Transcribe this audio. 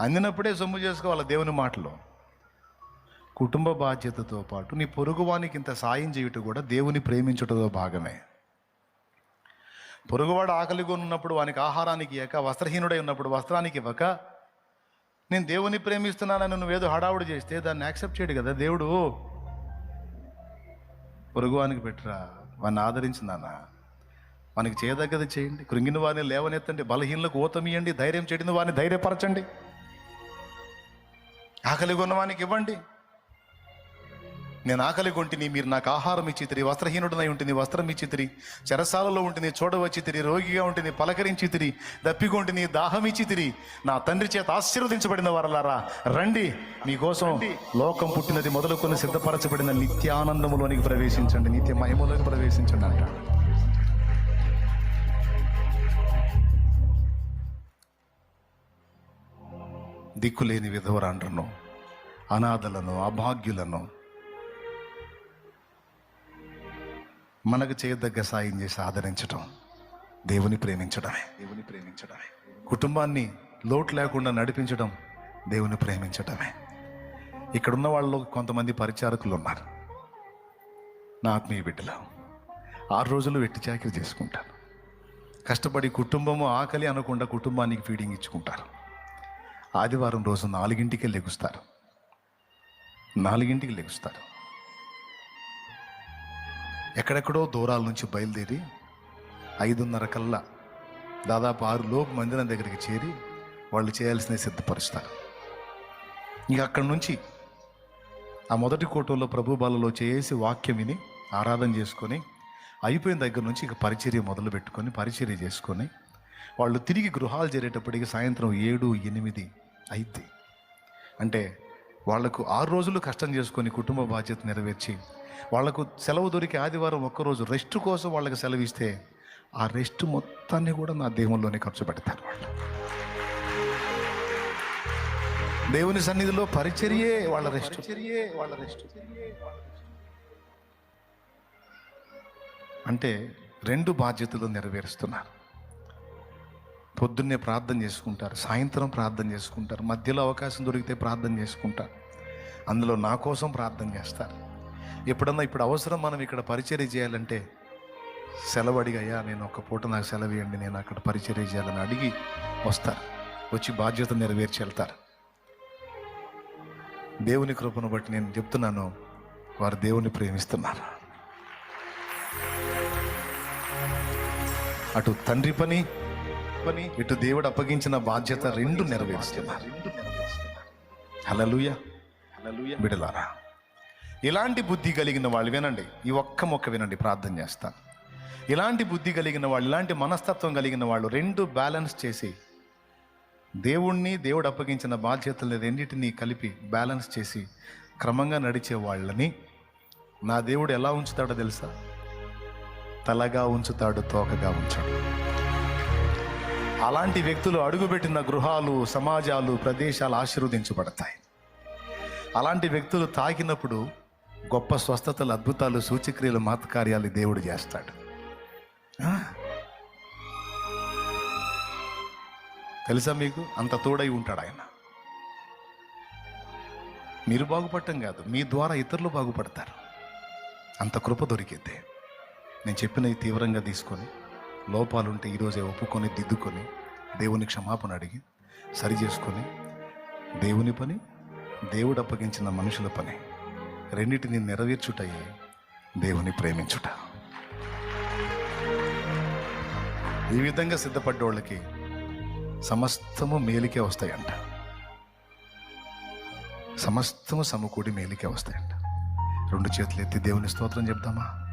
అందినప్పుడే సొమ్ము చేసుకోవాలి దేవుని మాటలో? కుటుంబ బాధ్యతతో పాటు నీ పొరుగువానికి ఇంత సాయం చేయుట కూడా దేవుని ప్రేమించుటలో భాగమే. పొరుగువాడు ఆకలిగా ఉన్నప్పుడు వానికి ఆహారానికి ఇవ్వక వస్త్రహీనుడై ఉన్నప్పుడు వస్త్రానికి ఇవ్వక నేను దేవుని ప్రేమిస్తున్నానని నువ్వేదో హడావుడి చేస్తే దాన్ని యాక్సెప్ట్ చేయడు కదా దేవుడు. పొరుగువానికి పెట్టరా? వాడిని ఆదరించిందానా? మనకి చేయదగ్గది చేయండి. కృంగిన వారిని లేవనెత్తండి. బలహీనలకు ఓతమియండి ధైర్యం చెడిన వారిని ధైర్యపరచండి. ఆకలి ఉన్నవానికి ఇవ్వండి. నేను ఆకలి కొంటిని మీరు నాకు ఆహారం ఇచ్చితిరి వస్త్రహీనుడనై ఉంటుంది వస్త్రం ఇచ్చితిరి చెరసాలలో ఉంటుంది చూడవచ్చితిరి రోగిగా ఉంటుంది పలకరించితిరి దప్పికొంటిని దాహం ఇచ్చితిరి. నా తండ్రి చేత ఆశీర్వదించబడిన వారలారా రండి. మీకోసం లోకం పుట్టినది మొదలుకొని సిద్ధపరచబడిన నిత్యానందములోనికి ప్రవేశించండి నిత్య మహిమలోకి ప్రవేశించండి అంటాడు. దిక్కులేని విధవరాండ్రను అనాథలను అభాగ్యులను మనకు చేయదగ్గ సాయం చేసి ఆదరించడం దేవుని ప్రేమించడమే దేవుని ప్రేమించడమే కుటుంబాన్ని లోటు లేకుండా నడిపించడం దేవుని ప్రేమించడమే ఇక్కడున్న వాళ్ళు కొంతమంది పరిచారకులు ఉన్నారు నా ఆత్మీయ బిడ్డలు ఆరు రోజులు వెట్టి చాకరీ చేసుకుంటారు కష్టపడి కుటుంబము ఆకలి అనకుండా కుటుంబానికి ఫీడింగ్ ఇచ్చుకుంటారు. ఆదివారం రోజు నాలుగింటికి లెగుస్తారు. నాలుగింటికి లెగుస్తారు. ఎక్కడెక్కడో దూరాల నుంచి బయలుదేరి ఐదున్నర కల్లా దాదాపు ఆరు లోపు మందిరం దగ్గరికి చేరి వాళ్ళు చేయాల్సినవి సిద్ధపరుస్తారు. ఇక అక్కడి నుంచి ఆ మొదటి కోటలో ప్రభు బాలలో చేసి వాక్యం విని ఆరాధన చేసుకొని అయిపోయిన దగ్గర నుంచి ఇక పరిచర్య మొదలు పెట్టుకొని పరిచర్య చేసుకొని వాళ్ళు తిరిగి గృహాలు చేరేటప్పటికి సాయంత్రం ఏడు ఎనిమిది అయింది అంటే వాళ్ళకు ఆరు రోజులు కష్టం చేసుకొని కుటుంబ బాధ్యత నెరవేర్చి వాళ్ళకు సెలవు దొరికి ఆదివారం ఒక్కరోజు రెస్ట్ కోసం వాళ్ళకి సెలవు ఇస్తే ఆ రెస్ట్ మొత్తాన్ని కూడా నా దేవుల్లోనే ఖర్చు పెడతారు వాళ్ళు. దేవుని సన్నిధిలో పరిచర్యే వాళ్ళ రెస్ట్ వాళ్ళ రెస్ట్. అంటే రెండు బాధ్యతలు నెరవేరుస్తున్నారు. పొద్దున్నే ప్రార్థన చేసుకుంటారు సాయంత్రం ప్రార్థన చేసుకుంటారు మధ్యలో అవకాశం దొరికితే ప్రార్థన చేసుకుంటారు. అందులో నా కోసం ప్రార్థన చేస్తారు. ఎప్పుడన్నా ఇప్పుడు అవసరం మనం ఇక్కడ పరిచర్య చేయాలంటే సెలవు అడిగయ్యా నేను ఒక పూట నాకు సెలవు ఇవ్వండి నేను అక్కడ పరిచర్య చేయాలని అడిగి వస్తారు. వచ్చి బాధ్యత నెరవేర్చి వెళ్తారు. దేవుని కృపను బట్టి నేను చెప్తున్నాను వారు దేవుని ప్రేమిస్తున్నారు. అటు తండ్రి పని పని ఇటు దేవుడు అప్పగించిన బాధ్యత రెండు నెరవేరుస్తున్నారు హలలుయ బిడలారా ఇలాంటి బుద్ధి కలిగిన వాళ్ళు వినండి ఈ ఒక్క మొక్క వినండి ప్రార్థన చేస్తాను ఇలాంటి బుద్ధి కలిగిన వాళ్ళు ఇలాంటి మనస్తత్వం కలిగిన వాళ్ళు రెండు బ్యాలెన్స్ చేసి దేవుణ్ణి దేవుడు అప్పగించిన బాధ్యతల్ని రెండింటినీ కలిపి బ్యాలెన్స్ చేసి క్రమంగా నడిచే వాళ్ళని నా దేవుడు ఎలా ఉంచుతాడో తెలుసా? తలగా ఉంచుతాడు తోకగా ఉంచాడు. అలాంటి వ్యక్తులు అడుగుపెట్టిన గృహాలు సమాజాలు ప్రదేశాలు ఆశీర్వదించబడతాయి. అలాంటి వ్యక్తులు తాకినప్పుడు గొప్ప స్వస్థతలు అద్భుతాలు సూచక్రియలు మహత్కార్యాలు దేవుడు చేస్తాడు. తెలుసా మీకు? అంత తోడై ఉంటాడు ఆయన. మీరు బాగుపడటం కాదు మీ ద్వారా ఇతరులు బాగుపడతారు. అంత కృప దొరికితే. నేను చెప్పినవి తీవ్రంగా తీసుకొని లోపాలుంటే ఈరోజే ఒప్పుకొని దిద్దుకొని దేవుని క్షమాపణ అడిగి సరి చేసుకొని దేవుని పని దేవుడు అప్పగించిన మనుషుల పని రెండింటిని నెరవేర్చుటయే దేవుని ప్రేమించుట. ఈ విధంగా సిద్ధపడ్డోళ్ళకి సమస్తము మేలికే వస్తాయంట. సమస్తము సమకూడి మేలికే వస్తాయంట. రెండు చేతులు ఎత్తి దేవుని స్తోత్రం చెప్దామా?